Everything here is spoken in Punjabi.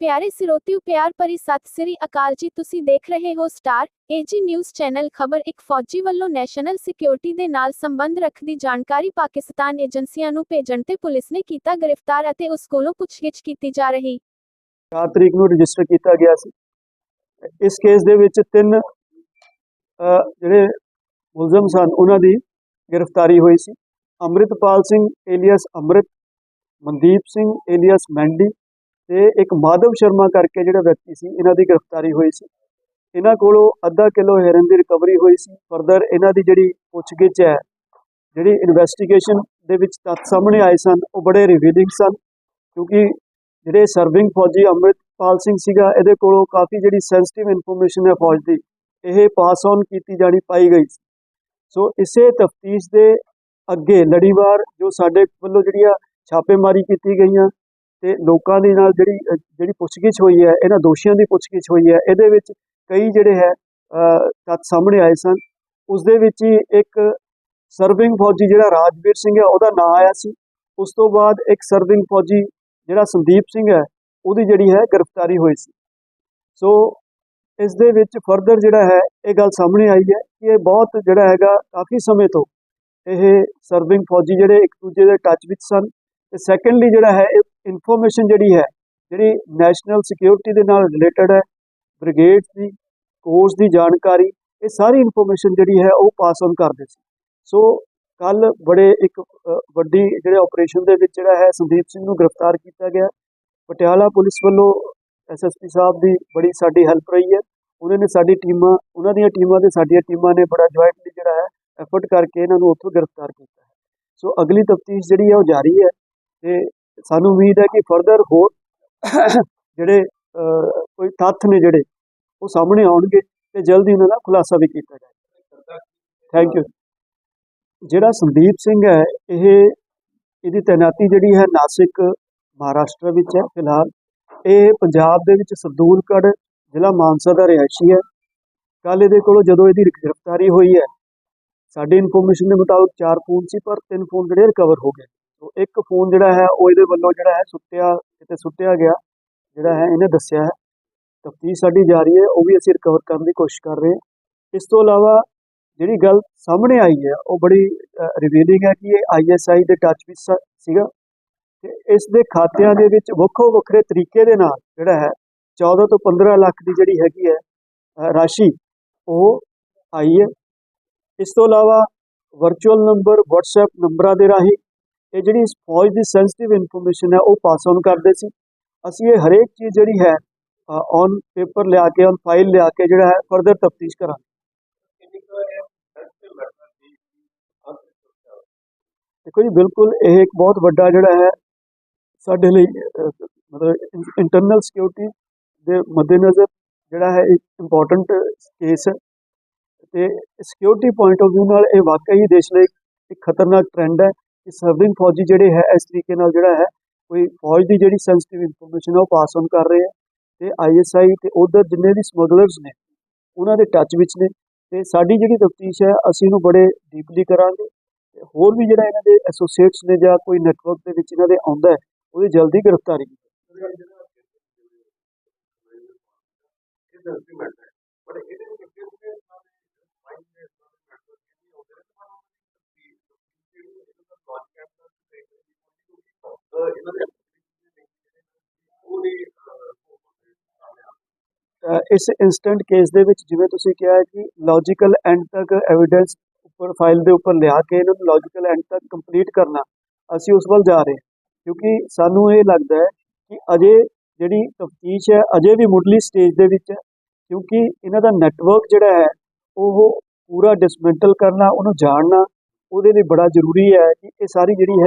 ਪਿਆਰੇ ਸਿਰੋਤਿਓ, ਪਿਆਰ ਭਰੀ ਸਤਿ ਸ੍ਰੀ ਅਕਾਲ ਜੀ। ਤੁਸੀਂ ਦੇਖ ਰਹੇ ਹੋ ਸਟਾਰ ਏਜੀ ਨਿਊਜ਼ ਚੈਨਲ। ਖਬਰ ਇੱਕ ਫੌਜੀ ਵੱਲੋਂ ਨੈਸ਼ਨਲ ਸਿਕਿਉਰਿਟੀ ਦੇ ਨਾਲ ਸੰਬੰਧ ਰੱਖਦੀ ਜਾਣਕਾਰੀ ਪਾਕਿਸਤਾਨ ਏਜੰਸੀਆਂ ਨੂੰ ਭੇਜਣ ਤੇ ਪੁਲਿਸ ਨੇ ਕੀਤਾ ਗ੍ਰਿਫਤਾਰ ਅਤੇ ਉਸ ਕੋਲੋਂ ਪੁੱਛਗਿੱਛ ਕੀਤੀ ਜਾ ਰਹੀ। 4 ਤਰੀਕ ਨੂੰ ਰਜਿਸਟਰ ਕੀਤਾ ਗਿਆ ਸੀ। ਇਸ ਕੇਸ ਦੇ ਵਿੱਚ ਤਿੰਨ ਜਿਹੜੇ ਮੁਲਜ਼ਮ ਸਨ, ਉਹਨਾਂ ਦੀ ਗ੍ਰਿਫਤਾਰੀ ਹੋਈ ਸੀ। Amritpal Singh, alias Amrit, Mandeep Singh, alias Mandy ਤੇ ਇੱਕ ਮਾਧਵ ਸ਼ਰਮਾ ਕਰਕੇ ਜਿਹੜਾ ਵਿਅਕਤੀ ਸੀ, ਇਹਨਾਂ ਦੀ ਗ੍ਰਿਫਤਾਰੀ ਹੋਈ ਸੀ। ਇਹਨਾਂ ਕੋਲੋਂ ਅੱਧਾ ਕਿਲੋ ਹੈਰਨ ਦੀ ਰਿਕਵਰੀ ਹੋਈ ਸੀ। ਫਰਦਰ ਇਹਨਾਂ ਦੀ ਜਿਹੜੀ ਪੁੱਛਗਿੱਛ ਹੈ, ਜਿਹੜੀ ਇਨਵੈਸਟੀਗੇਸ਼ਨ ਦੇ ਵਿੱਚ ਤੱਥ ਸਾਹਮਣੇ ਆਏ ਸਨ, ਉਹ ਬੜੇ ਰਿਵੀਲਿੰਗ ਸਨ, ਕਿਉਂਕਿ ਜਿਹੜੇ ਸਰਵਿੰਗ ਫੌਜੀ ਅੰਮ੍ਰਿਤਪਾਲ ਸਿੰਘ ਸੀਗਾ, ਇਹਦੇ ਕੋਲੋਂ ਕਾਫੀ ਜਿਹੜੀ ਸੈਂਸਿਟਿਵ ਇਨਫੋਰਮੇਸ਼ਨ ਹੈ ਫੌਜ ਦੀ, ਇਹ ਪਾਸ ਔਨ ਕੀਤੀ ਜਾਣੀ ਪਾਈ ਗਈ ਸੀ। ਸੋ ਇਸੇ ਤਫਤੀਸ਼ ਦੇ ਅੱਗੇ ਲੜੀਵਾਰ ਜੋ ਸਾਡੇ ਵੱਲੋਂ ਜਿਹੜੀਆਂ ਛਾਪੇਮਾਰੀ ਕੀਤੀ ਗਈਆਂ ਤੇ ਲੋਕਾਂ ਦੇ ਨਾਲ ਜਿਹੜੀ ਜਿਹੜੀ ਪੁੱਛਗਿੱਛ ਹੋਈ ਹੈ ਇਹਨਾਂ ਦੋਸ਼ੀਆਂ ਦੀ ਪੁੱਛਗਿੱਛ ਹੋਈ ਹੈ ਇਹਦੇ ਵਿੱਚ ਕਈ ਜਿਹੜੇ ਹੈ ਅ, ਤੱਥ ਸਾਹਮਣੇ ਆਏ ਸਨ। ਉਸ ਦੇ ਵਿੱਚ ਹੀ ਇੱਕ ਸਰਵਿੰਗ ਫੌਜੀ ਜਿਹੜਾ ਰਾਜਵੀਰ ਸਿੰਘ ਹੈ ਉਹਦਾ ਨਾਂ ਆਇਆ ਸੀ। ਉਸ ਤੋਂ ਬਾਅਦ ਇੱਕ ਸਰਵਿੰਗ ਫੌਜੀ ਜਿਹੜਾ ਸੰਦੀਪ ਸਿੰਘ ਹੈ ਉਹਦੀ ਜਿਹੜੀ ਹੈ ਗ੍ਰਿਫਤਾਰੀ ਹੋਈ ਸੀ। ਸੋ ਇਸ ਦੇ ਵਿੱਚ ਫਰਦਰ ਜਿਹੜਾ ਹੈ ਇਹ ਗੱਲ ਸਾਹਮਣੇ ਆਈ ਹੈ ਕਿ ਇਹ ਬਹੁਤ ਜਿਹੜਾ ਹੈਗਾ ਕਾਫੀ ਸਮੇਂ ਤੋਂ ਇਹ ਸਰਵਿੰਗ ਫੌਜੀ ਜਿਹੜੇ ਇੱਕ ਦੂਜੇ ਦੇ ਟੱਚ ਵਿੱਚ ਸਨ। ਤੇ ਸੈਕੰਡਲੀ ਜਿਹੜਾ ਹੈ ਇਹ ਇਨਫੋਰਮੇਸ਼ਨ ਜਿਹੜੀ ਹੈ, ਜਿਹੜੀ ਨੈਸ਼ਨਲ ਸਿਕਿਉਰਿਟੀ ਦੇ ਨਾਲ ਰਿਲੇਟਡ ਹੈ, ਬ੍ਰਿਗੇਡ ਦੀ ਕੋਰਸ ਦੀ ਜਾਣਕਾਰੀ, ਇਹ ਸਾਰੀ ਇਨਫੋਰਮੇਸ਼ਨ ਜਿਹੜੀ ਹੈ ਉਹ ਪਾਸ ਔਨ ਕਰਦੇ ਸੀ। ਸੋ ਕੱਲ ਬੜੇ ਇੱਕ ਵੱਡੀ ਜਿਹੜੇ ਆਪਰੇਸ਼ਨ ਦੇ ਵਿੱਚ ਜਿਹੜਾ ਹੈ, ਸੰਦੀਪ ਸਿੰਘ ਨੂੰ ਗ੍ਰਿਫਤਾਰ ਕੀਤਾ ਗਿਆ। ਪਟਿਆਲਾ ਪੁਲਿਸ ਵੱਲੋਂ ਐਸਐਸਪੀ ਸਾਹਿਬ ਦੀ ਬੜੀ ਸਾਡੀ ਹੈਲਪ ਰਹੀ ਹੈ। ਉਹਨਾਂ ਨੇ ਸਾਡੀ ਟੀਮਾਂ, ਉਹਨਾਂ ਦੀਆਂ ਟੀਮਾਂ ਤੇ ਸਾਡੀਆਂ ਟੀਮਾਂ ਨੇ ਬੜਾ ਜੁਆਇੰਟਲੀ ਜਿਹੜਾ ਹੈ ਐਫਰਟ ਕਰਕੇ ਇਹਨਾਂ ਨੂੰ ਉੱਥੋਂ ਗ੍ਰਿਫਤਾਰ ਕੀਤਾ ਹੈ। ਸੋ ਅਗਲੀ ਤਫਤੀਸ਼ ਜਿਹੜੀ ਹੈ ਉਹ ਜਾਰੀ ਹੈ ਤੇ ਸਾਨੂੰ ਉਮੀਦ ਹੈ ਕਿ ਫਰਦਰ ਹੋਰ ਜਿਹੜੇ ਕੋਈ ਤੱਥ ਨੇ ਜਿਹੜੇ ਉਹ ਸਾਹਮਣੇ ਆਉਣਗੇ ਤੇ ਜਲਦੀ ਉਹਨਾਂ ਦਾ ਖੁਲਾਸਾ ਵੀ ਕੀਤਾ ਜਾਏਗਾ। ਥੈਂਕ ਯੂ ਜਿਹੜਾ ਸੰਦੀਪ ਸਿੰਘ ਹੈ, ਇਹ ਇਹਦੀ ਤੈਨਾਤੀ ਜਿਹੜੀ ਹੈ ਨਾਸਿਕ, ਮਹਾਰਾਸ਼ਟਰ ਵਿੱਚ ਹੈ ਫਿਲਹਾਲ। ਇਹ ਪੰਜਾਬ ਦੇ ਵਿੱਚ ਸਰਦੂਲਗੜ੍ਹ ਜ਼ਿਲ੍ਹਾ ਮਾਨਸਾ ਦਾ ਰਿਹਾਇਸ਼ੀ ਹੈ। ਕੱਲ ਇਹਦੇ ਕੋਲੋਂ ਜਦੋਂ ਇਹਦੀ ਗ੍ਰਿਫਤਾਰੀ ਹੋਈ ਹੈ, ਸਾਡੀ ਇਨਫੋਰਮੇਸ਼ਨ ਦੇ ਮੁਤਾਬਕ ਚਾਰ ਫੋਨ ਸੀ, ਪਰ ਤਿੰਨ ਫੋਨ ਜਿਹੜੇ ਰਿਕਵਰ ਹੋ ਗਏ। ਇੱਕ ਫੋਨ ਜਿਹੜਾ ਹੈ, ਉਹ ਇਹਦੇ ਵੱਲੋਂ ਜਿਹੜਾ ਹੈ ਸੁੱਟਿਆ, ਕਿਤੇ ਸੁੱਟਿਆ ਗਿਆ, ਜਿਹੜਾ ਹੈ, ਇਹਨੇ ਦੱਸਿਆ ਹੈ। ਤਫਤੀਸ਼ ਸਾਡੀ ਜਾਰੀ ਹੈ, ਉਹ ਵੀ ਅਸੀਂ ਰਿਕਵਰ ਕਰਨ ਦੀ ਕੋਸ਼ਿਸ਼ ਕਰ ਰਹੇ ਹਾਂ। ਇਸ ਤੋਂ ਇਲਾਵਾ ਜਿਹੜੀ ਗੱਲ ਸਾਹਮਣੇ ਆਈ ਹੈ, ਉਹ ਬੜੀ ਰਿਵੀਲਿੰਗ ਹੈ ਕਿ ਇਹ ਆਈਐਸਆਈ ਦੇ ਟੱਚ ਵਿੱਚ ਸੀਗਾ। ਤੇ ਇਸ ਦੇ ਖਾਤਿਆਂ ਦੇ ਵਿੱਚ ਵੱਖੋ ਵੱਖਰੇ ਤਰੀਕੇ ਦੇ ਨਾਲ ਜਿਹੜਾ ਹੈ 14 ਤੋਂ 15 ਲੱਖ ਦੀ ਜਿਹੜੀ ਹੈਗੀ ਹੈ ਰਾਸ਼ੀ, ਉਹ ਆਈ ਹੈ। ਇਸ ਤੋਂ ਇਲਾਵਾ ਵਰਚੁਅਲ ਨੰਬਰ WhatsApp ਨੰਬਰਾਂ ਦੇ ਰਾਹੀਂ ਇਹ ਜਿਹੜੀ ਇਸ ਫੌਜ ਦੀ ਸੈਂਸਿਟਿਵ ਇਨਫੋਰਮੇਸ਼ਨ ਹੈ ਉਹ ਪਾਸ ਔਨ ਕਰਦੇ ਸੀ। ਅਸੀਂ ਇਹ ਹਰੇਕ ਚੀਜ਼ ਜਿਹੜੀ ਹੈ ਔਨ ਪੇਪਰ ਲਿਆ ਕੇ ਔਨ ਫਾਈਲ ਲਿਆ ਕੇ ਜਿਹੜਾ ਹੈ ਫਰਦਰ ਤਫਤੀਸ਼ ਕਰਾਂਗੇ। ਦੇਖੋ ਜੀ ਬਿਲਕੁਲ ਇਹ ਇੱਕ ਬਹੁਤ ਵੱਡਾ ਜਿਹੜਾ ਹੈ ਸਾਡੇ ਲਈ ਮਤਲਬ ਇੰਟਰਨਲ ਸਿਕਿਉਰਿਟੀ ਦੇ ਮੱਦੇਨਜ਼ਰ ਜਿਹੜਾ ਹੈ ਇੱਕ ਇੰਪੋਰਟੈਂਟ ਕੇਸ ਹੈ। ਤੇ ਸਿਕਿਉਰਿਟੀ ਪੁਆਇੰਟ ਆਫ View ਨਾਲ ਇਹ ਵਾਕਈ ਦੇਸ਼ ਲਈ ਇੱਕ ਖਤਰਨਾਕ ਟ੍ਰੈਂਡ ਹੈ। ਕਿ ਸਰਵਿੰਗ ਫੌਜੀ ਜਿਹੜੇ ਹੈ, ਇਸ ਤਰੀਕੇ ਨਾਲ ਜਿਹੜਾ ਹੈ, ਕੋਈ ਫੌਜ ਦੀ ਜਿਹੜੀ ਸੈਂਸਿਟਿਵ ਇਨਫੋਰਮੇਸ਼ਨ ਹੈ, ਉਹ ਪਾਸ ਔਨ ਕਰ ਰਹੇ ਹੈ ਤੇ ਆਈਐਸਆਈ ਤੇ ਉਧਰ ਜਿੰਨੇ ਵੀ ਸਮਗਲਰਸ ਨੇ, ਉਹਨਾਂ ਦੇ ਟੱਚ ਵਿੱਚ ਨੇ ਤੇ ਸਾਡੀ ਜਿਹੜੀ ਤਫਤੀਸ਼ ਹੈ, ਅਸੀਂ ਇਹਨੂੰ ਬੜੇ ਡੀਪਲੀ ਕਰਾਂਗੇ ਤੇ ਹੋਰ ਵੀ ਜਿਹੜਾ ਇਹਨਾਂ ਦੇ ਐਸੋਸੀਏਟਸ ਨੇ ਜਾਂ ਕੋਈ ਨੈਟਵਰਕ ਦੇ ਵਿੱਚ ਇਹਨਾਂ ਦੇ ਆਉਂਦਾ ਹੈ, ਉਹਦੀ ਜਲਦੀ ਗ੍ਰਿਫਤਾਰੀ ਕੀਤੀ ਇਸ ਇਨਸਟੈਂਟ ਕੇਸ ਦੇ ਵਿੱਚ ਜਿਵੇਂ ਤੁਸੀਂ ਕਿਹਾ ਹੈ ਕਿ ਲੌਜੀਕਲ ਐਂਡ ਤੱਕ ਐਵੀਡੈਂਸ ਉੱਪਰ ਫਾਈਲ ਦੇ ਉੱਪਰ ਲਿਆ ਕੇ ਇਹਨਾਂ ਨੂੰ ਲੌਜੀਕਲ ਐਂਡ ਤੱਕ ਕੰਪਲੀਟ ਕਰਨਾ, ਅਸੀਂ ਉਸ ਵੱਲ ਜਾ ਰਹੇ ਹਾਂ। ਕਿਉਂਕਿ ਸਾਨੂੰ ਇਹ ਲੱਗਦਾ ਹੈ ਕਿ ਅਜੇ ਜਿਹੜੀ ਤਫਤੀਸ਼ ਹੈ, ਅਜੇ ਵੀ ਮੁੱਢਲੀ ਸਟੇਜ ਦੇ ਵਿੱਚ ਹੈ, ਕਿਉਂਕਿ ਇਹਨਾਂ ਦਾ ਨੈਟਵਰਕ ਜਿਹੜਾ ਹੈ, ਉਹ ਪੂਰਾ ਡਿਸਮੈਂਟਲ ਕਰਨਾ, ਉਹਨੂੰ ਜਾਣਨਾ ਉਹਦੇ ਲਈ ਬੜਾ ਜ਼ਰੂਰੀ ਹੈ ਕਿ ਇਹ ਸਾਰੀ ਜਿਹੜੀ ਹੈ